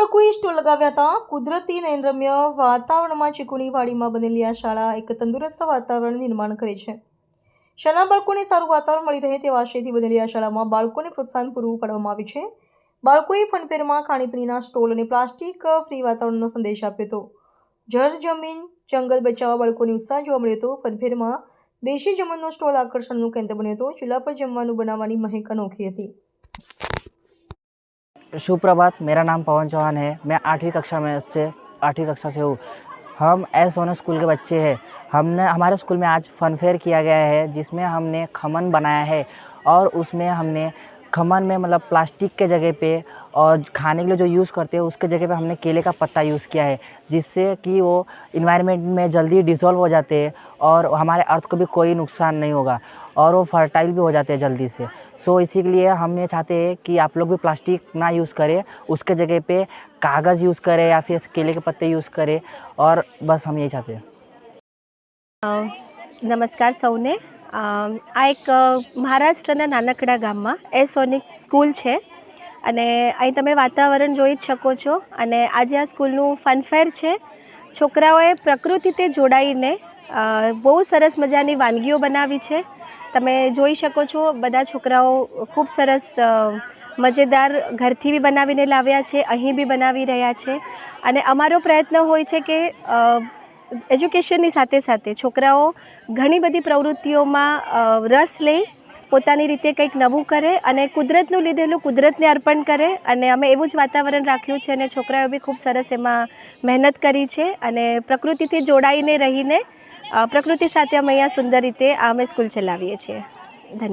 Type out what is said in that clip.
બાળકોએ સ્ટોલ લગાવ્યા હતા. કુદરતી નૈનરમ્ય વાતાવરણમાં ચીકુની વાડીમાં બનેલી આ શાળા એક તંદુરસ્ત વાતાવરણ નિર્માણ કરે છે. શાળા બાળકોને સારું વાતાવરણ મળી રહે તેવા આશયથી બનેલી આ શાળામાં બાળકોને પ્રોત્સાહન પૂરું પાડવામાં આવ્યું છે. બાળકોએ ફનફેરમાં ખાણીપીણીના સ્ટોલ અને પ્લાસ્ટિક ફ્રી વાતાવરણનો સંદેશ આપ્યો હતો. જળ, જમીન, જંગલ બચાવવા બાળકોને ઉત્સાહ જોવા મળ્યો હતો. ફનફેરમાં દેશી જમણનો સ્ટોલ આકર્ષણનું કેન્દ્ર બન્યો હતો. ચૂલા પર જમવાનું બનાવવાની મહેક અનોખી હતી. सुप्रभात, मेरा नाम पवन चौहान है। मैं आठवीं कक्षा में से, आठवीं कक्षा से हूँ। हम एस सोना स्कूल के बच्चे हैं। हमने, हमारे स्कूल में आज फनफेयर किया गया है, जिसमें हमने खमन बनाया है और उसमें हमने खमन में मतलब प्लास्टिक के जगह पे और खाने के लिए जो यूज़ करते हैं उसके जगह पे हमने केले का पत्ता यूज़ किया है जिससे कि वो इन्वायरमेंट में जल्दी डिसॉल्व हो जाते हैं और हमारे अर्थ को भी कोई नुकसान नहीं होगा और वो फर्टाइल भी हो जाते हैं जल्दी से। सो so, इसी के लिए हम ये चाहते हैं कि आप लोग भी प्लास्टिक ना यूज़ करें उसके जगह पर कागज़ यूज़ करें या फिर केले के पत्ते यूज़ करें और बस हम यही चाहते हैं। नमस्कार सौने આ એક મહારાષ્ટ્રના નાનકડા ગામમાં એસોનિક્સ સ્કૂલ છે. અને અહીં તમે વાતાવરણ જોઈ જ શકો છો. અને આજે આ સ્કૂલનું ફનફેર છે. છોકરાઓએ પ્રકૃતિથી જોડાઈને બહુ સરસ મજાની વાનગીઓ બનાવી છે. તમે જોઈ શકો છો, બધા છોકરાઓ ખૂબ સરસ મજેદાર ઘરથી બી બનાવીને લાવ્યા છે, અહીં બી બનાવી રહ્યા છે. અને અમારો પ્રયત્ન હોય છે કે એજ્યુકેશનની સાથે સાથે છોકરાઓ ઘણી બધી પ્રવૃત્તિઓમાં રસ લે, પોતાની રીતે કંઈક નવું કરે અને કુદરતનું લીધેલું કુદરતને અર્પણ કરે અને અમે એવું જ વાતાવરણ રાખ્યું છે અને છોકરાઓ બી ખૂબ સરસ એમાં મહેનત કરી છે અને પ્રકૃતિથી જોડાઈને રહીને પ્રકૃતિ સાથે અમે અહીંયા સુંદર રીતે અમે સ્કૂલ ચલાવીએ છીએ.